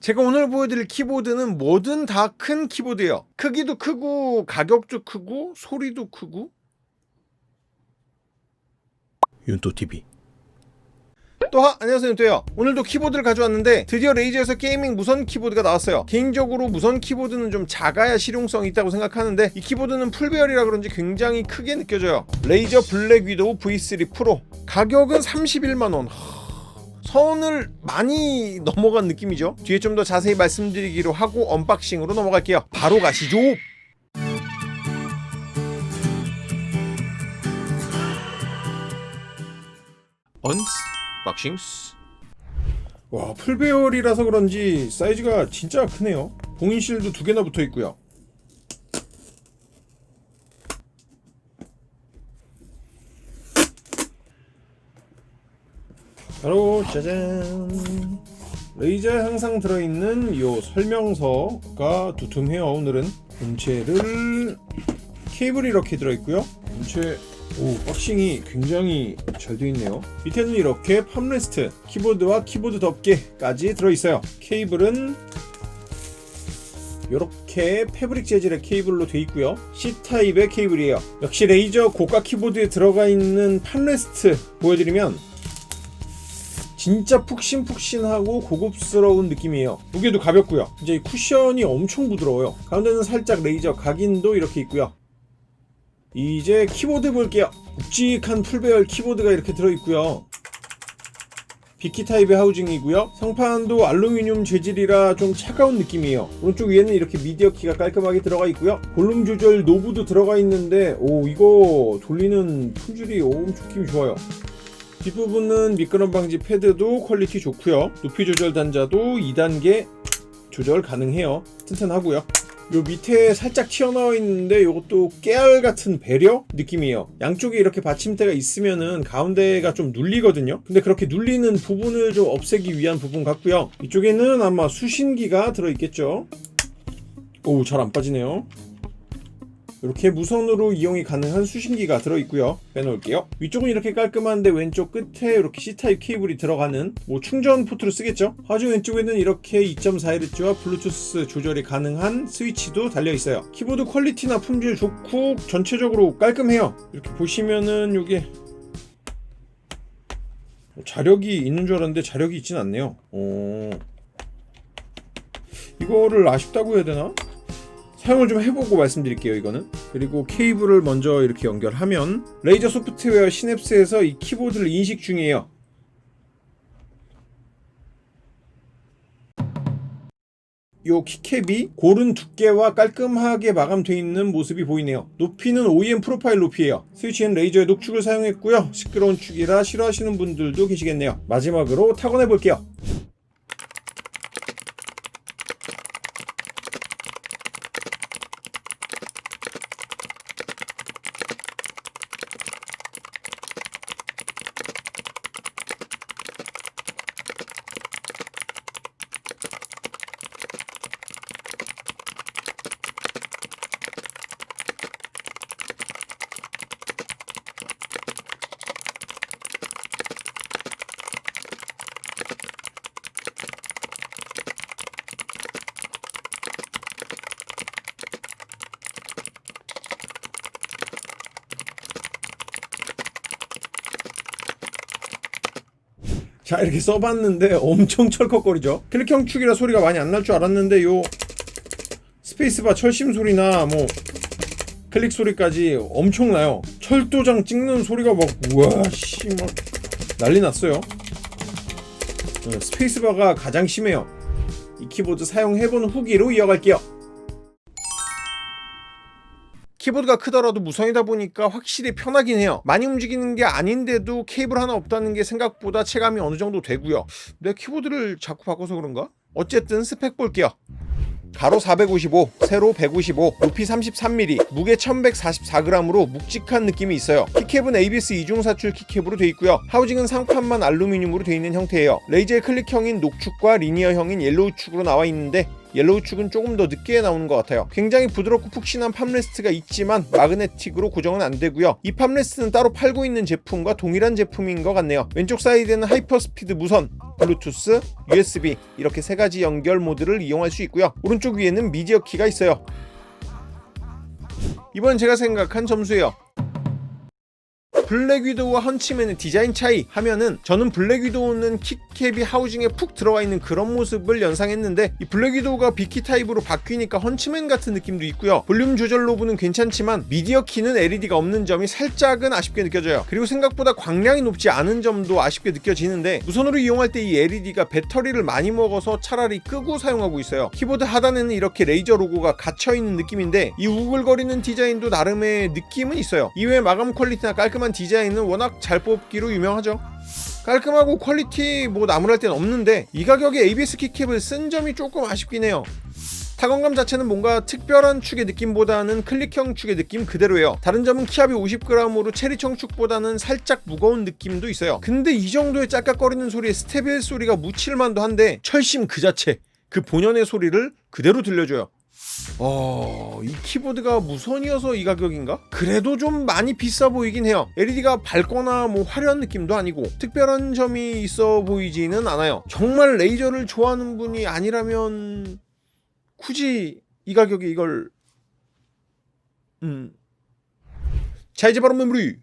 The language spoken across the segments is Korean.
제가 오늘 보여드릴 키보드는 뭐든 다 큰 키보드예요. 크기도 크고 가격도 크고 소리도 크고. 윤토TV 또 하, 안녕하세요 윤토예요. 오늘도 키보드를 가져왔는데 드디어 레이저에서 게이밍 무선 키보드가 나왔어요. 개인적으로 무선 키보드는 좀 작아야 실용성이 있다고 생각하는데 이 키보드는 풀배열이라 그런지 굉장히 크게 느껴져요. 레이저 블랙 위도우 V3 프로. 가격은 31만원 선을 많이 넘어간 느낌이죠. 뒤에 좀 더 자세히 말씀드리기로 하고 언박싱으로 넘어갈게요. 바로 가시죠. 언박싱스. 와 풀배열이라서 그런지 사이즈가 진짜 크네요. 봉인실도 두 개나 붙어 있고요 바로 짜잔. 레이저에 항상 들어있는 이 설명서가 두툼해요 오늘은. 본체를 케이블이 이렇게 들어있고요. 본체 오 박싱이 굉장히 잘 되어 있네요. 밑에는 이렇게 팜레스트 키보드와 키보드 덮개까지 들어있어요. 케이블은 이렇게 패브릭 재질의 케이블로 되어 있고요. C타입의 케이블이에요. 역시 레이저 고가 키보드에 들어가 있는 팜레스트 보여드리면 진짜 푹신푹신하고 고급스러운 느낌이에요. 무게도 가볍고요. 이제 이 쿠션이 엄청 부드러워요. 가운데는 살짝 레이저 각인도 이렇게 있고요. 이제 키보드 볼게요. 묵직한 풀배열 키보드가 이렇게 들어있고요. 비키 타입의 하우징이고요. 성판도 알루미늄 재질이라 좀 차가운 느낌이에요. 오른쪽 위에는 이렇게 미디어 키가 깔끔하게 들어가 있고요. 볼륨 조절 노브도 들어가 있는데 오 이거 돌리는 품질이 엄청 힘이 좋아요 뒷부분은 미끄럼 방지 패드도 퀄리티 좋고요. 높이 조절 단자도 2단계 조절 가능해요. 튼튼하고요. 요 밑에 살짝 튀어나와 있는데 이것도 깨알 같은 배려 느낌이에요. 양쪽에 이렇게 받침대가 있으면은 가운데가 좀 눌리거든요. 근데 그렇게 눌리는 부분을 좀 없애기 위한 부분 같고요. 이쪽에는 아마 수신기가 들어있겠죠? 오 잘 안 빠지네요 이렇게 무선으로 이용이 가능한 수신기가 들어있고요. 빼놓을게요. 위쪽은 이렇게 깔끔한데 왼쪽 끝에 이렇게 C타입 케이블이 들어가는 뭐 충전 포트로 쓰겠죠? 하중 왼쪽에는 이렇게 2.4Hz와 블루투스 조절이 가능한 스위치도 달려있어요. 키보드 퀄리티나 품질 좋고 전체적으로 깔끔해요. 이렇게 보시면은 이게 자력이 있는 줄 알았는데 자력이 있진 않네요. 어... 이거를 아쉽다고 해야 되나? 사용을 좀 해보고 말씀드릴게요 이거는. 그리고 케이블을 먼저 이렇게 연결하면 레이저 소프트웨어 시냅스에서 이 키보드를 인식 중이에요. 요 키캡이 고른 두께와 깔끔하게 마감되어 있는 모습이 보이네요. 높이는 OEM 프로파일 높이에요. 스위치엔 레이저의 녹축을 사용했고요. 시끄러운 축이라 싫어하시는 분들도 계시겠네요. 마지막으로 타건해 볼게요 자 이렇게 써봤는데 엄청 철컥거리죠? 클릭형 축이라 소리가 많이 안 날 줄 알았는데 요 스페이스바 철심 소리나 뭐 클릭 소리까지 엄청나요. 철도장 찍는 소리가 막 우와 씨막 난리 났어요. 어, 스페이스바가 가장 심해요. 이 키보드 사용해본 후기로 이어갈게요 키보드가 크더라도 무선이다 보니까 확실히 편하긴 해요. 많이 움직이는 게 아닌데도 케이블 하나 없다는 게 생각보다 체감이 어느 정도 되고요. 내 키보드를 자꾸 바꿔서 그런가? 어쨌든 스펙 볼게요. 가로 455, 세로 155, 높이 33mm, 무게 1144g으로 묵직한 느낌이 있어요. 키캡은 ABS 이중 사출 키캡으로 되어 있고요. 하우징은 상판만 알루미늄으로 되어 있는 형태예요. 레이저의 클릭형인 녹축과 리니어형인 옐로우 축으로 나와 있는데 옐로우 축은 조금 더 늦게 나오는 것 같아요. 굉장히 부드럽고 푹신한 팜레스트가 있지만 마그네틱으로 고정은 안 되고요. 이 팜레스트는 따로 팔고 있는 제품과 동일한 제품인 것 같네요. 왼쪽 사이드에는 하이퍼스피드 무선, 블루투스, USB 이렇게 세 가지 연결 모드를 이용할 수 있고요. 오른쪽 위에는 미디어 키가 있어요. 이번 제가 생각한 점수예요. 블랙 위도우와 헌치맨의 디자인 차이 하면은 저는 블랙 위도우는 킥캡이 하우징에 푹 들어가 있는 그런 모습을 연상했는데 이 블랙 위도우가 비키 타입으로 바뀌니까 헌치맨 같은 느낌도 있고요. 볼륨 조절 로브는 괜찮지만 미디어 키는 LED가 없는 점이 살짝은 아쉽게 느껴져요. 그리고 생각보다 광량이 높지 않은 점도 아쉽게 느껴지는데 무선으로 이용할 때 이 LED가 배터리를 많이 먹어서 차라리 끄고 사용하고 있어요. 키보드 하단에는 이렇게 레이저 로고가 갇혀 있는 느낌인데 이 우글거리는 디자인도 나름의 느낌은 있어요. 이외에 마감 퀄리티나 깔끔한 디자인은 워낙 잘 뽑기로 유명하죠. 깔끔하고 퀄리티 뭐 나무랄 땐 없는데 이 가격에 ABS 키캡을 쓴 점이 조금 아쉽긴 해요. 타건감 자체는 뭔가 특별한 축의 느낌보다는 클릭형 축의 느낌 그대로예요. 다른 점은 키압이 50g으로 체리청 축보다는 살짝 무거운 느낌도 있어요. 근데 이 정도의 짤깍거리는 소리에 스테벨 소리가 묻힐만도 한데 철심 그 자체 그 본연의 소리를 그대로 들려줘요. 어, 이 키보드가 무선이어서 이 가격인가? 그래도 좀 많이 비싸 보이긴 해요. LED가 밝거나 뭐 화려한 느낌도 아니고 특별한 점이 있어 보이지는 않아요. 정말 레이저를 좋아하는 분이 아니라면 굳이 이 가격에 이걸 음. 자 이제 바로 메모리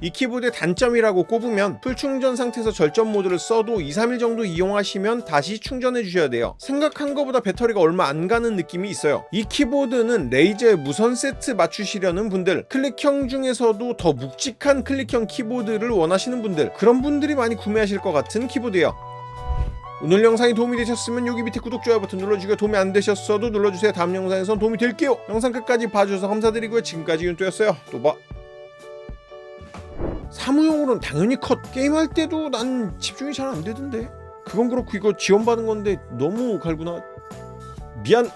이 키보드의 단점이라고 꼽으면 풀 충전 상태에서 절전 모드를 써도 2, 3일 정도 이용하시면 다시 충전해 주셔야 돼요. 생각한 것보다 배터리가 얼마 안 가는 느낌이 있어요. 이 키보드는 레이저의 무선 세트 맞추시려는 분들, 클릭형 중에서도 더 묵직한 클릭형 키보드를 원하시는 분들, 그런 분들이 많이 구매하실 것 같은 키보드예요. 오늘 영상이 도움이 되셨으면 여기 밑에 구독, 좋아요 버튼 눌러주시고 도움이 안 되셨어도 눌러주세요. 다음 영상에선 도움이 될게요. 영상 끝까지 봐주셔서 감사드리고요. 지금까지 윤토였어요. 또 봐. 사무용으로는 당연히 컷. 게임할 때도 난 집중이 잘 안 되던데. 그건 그렇고 이거 지원받은 건데 너무 갈구나. 미안